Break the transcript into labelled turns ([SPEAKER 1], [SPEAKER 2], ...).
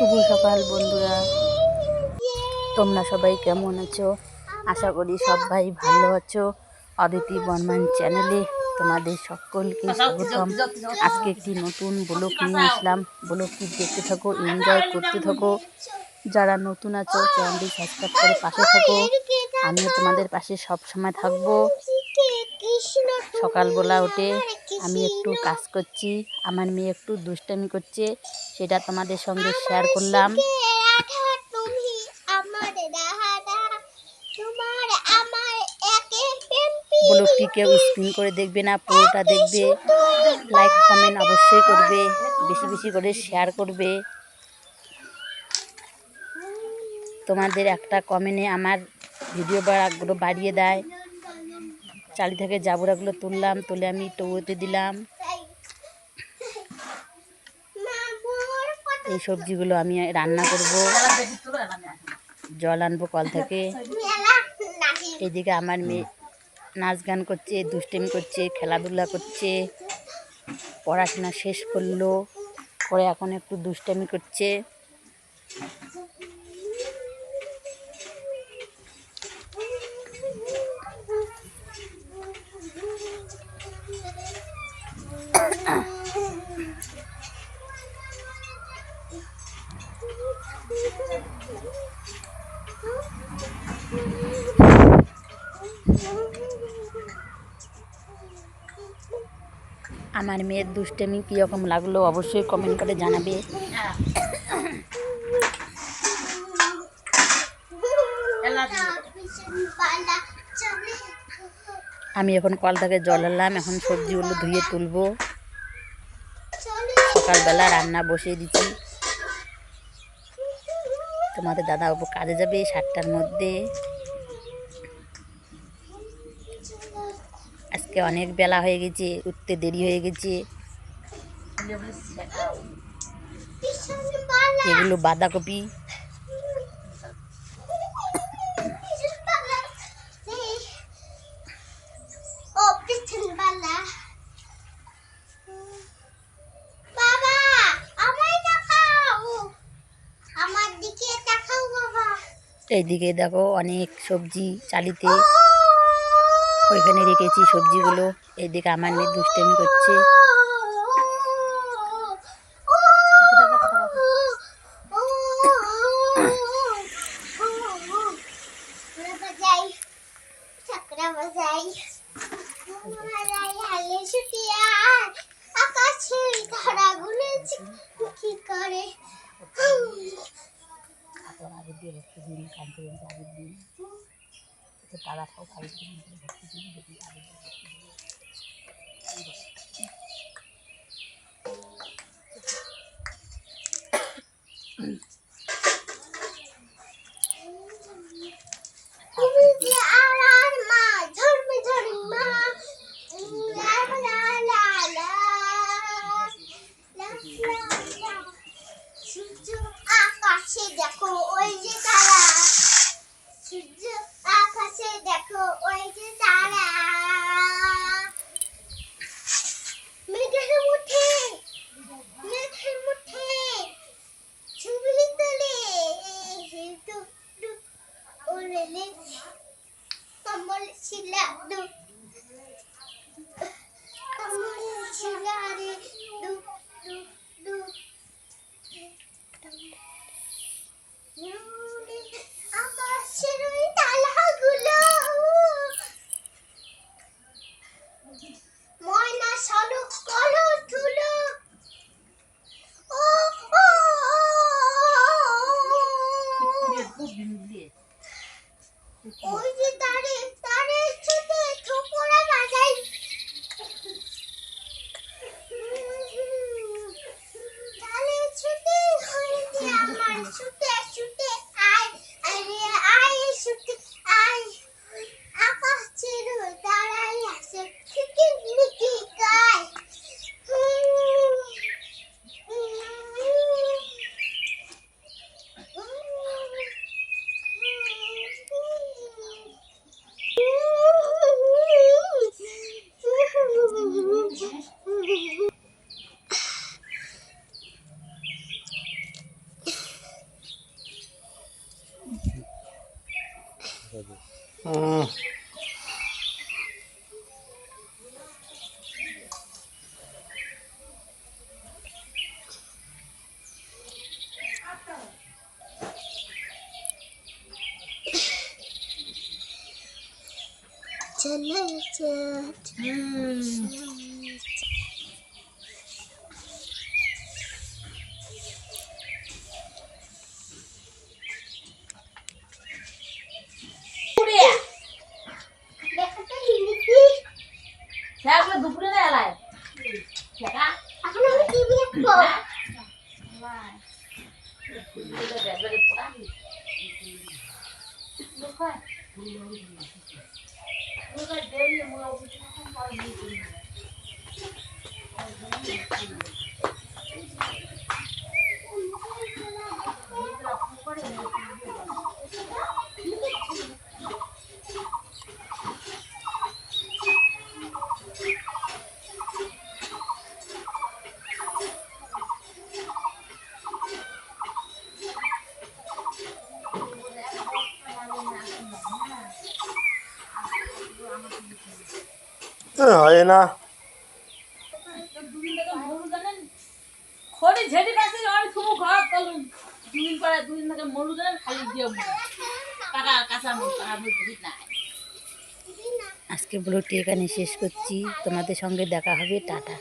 [SPEAKER 1] শুভ সকাল, বন্ধুরা। তোমরা সবাই কেমন আছো? আশা করি সবাই ভালো আছো। অদিতি বর্মান চ্যানেলে তোমাদের সকলকে স্বাগতম। আজকে একটি নতুন ব্লগ নিয়ে আসলাম। ব্লগটি দেখতে থাকো এনজয় করতে থাকো। যারা নতুন আছো চ্যানেলটি সাবস্ক্রাইব করে পাশে থাকো। আমিও তোমাদের পাশে সব সময় থাকব। সকালবেলা উঠে আমি একটু কাজ করছি আমার মেয়ে একটু দুষ্টামি করছে সেটা তোমাদের সঙ্গে শেয়ার করলাম। ব্লগটি কেউ স্ক্রিন করে দেখবে না পুরোটা দেখবে। লাইক কমেন্ট অবশ্যই করবে বেশি বেশি করে শেয়ার করবে। তোমাদের একটা কমেন্টে আমার ভিডিও বাড়াগুলো বাড়িয়ে দেয়। চালি থেকে জাবুরাগুলো তুললাম, তুলে আমি টৌতে দিলাম। এই সবজিগুলো আমি রান্না করব। জল আনব কল থেকে। এদিকে আমার মেয়ে নাচ গান করছে, দুষ্টেমি করছে, খেলাধুলা করছে, পড়াশোনা শেষ করল করে এখন একটু দুষ্টামি করছে। আমার মেয়ের দুষ্টামি কীরকম লাগল অবশ্যই কমেন্ট করে জানাবে। আমি এখন কল থেকে জল আনলাম, এখন সবজিগুলো ধুয়ে তুলবো। সকালবেলা রান্না বসিয়ে দিচ্ছি। তোমাদের দাদা বাবু কাজে যাবে সাতটার মধ্যে। আজকে অনেক বেলা হয়ে গেছে, উঠতে দেরি হয়ে গেছে। এগুলো বাঁধাকপি
[SPEAKER 2] ও পিছন বালা বাবা আমায় দেখাও আমার দিকে দেখাও বাবা
[SPEAKER 1] এইদিকে দেখো অনেক সবজি চালিতে। ওইখানে রেখেছি সবজিগুলো। এইদিকে আমার মেয়ে দুষ্টামি করছে।
[SPEAKER 2] বাজাই চাকরা বাজাই বাজাই হালে ছুটিয়া আকাশের তারাগুলো কি করে
[SPEAKER 1] তারা সব
[SPEAKER 2] তুমি I'm all Tamil Shiladu.
[SPEAKER 3] থাকে
[SPEAKER 4] হুম
[SPEAKER 2] চলে যা দেখাতে হিন্দি
[SPEAKER 1] দুপুরে না এলাই।
[SPEAKER 2] এখন আমি টিভি দেখব।
[SPEAKER 4] এ, হয় না
[SPEAKER 1] খড়ি ঝেড়ি কাছে আমি শুধু ঘর করুন দুদিন পরে দুদিন থেকে মরু দেন খালি দিয়ে টাকা কাঁচা মরু টাকা মরু না আজকে ব্লগটি এখানে শেষ করছি। তোমাদের সঙ্গে দেখা হবে। টাটা।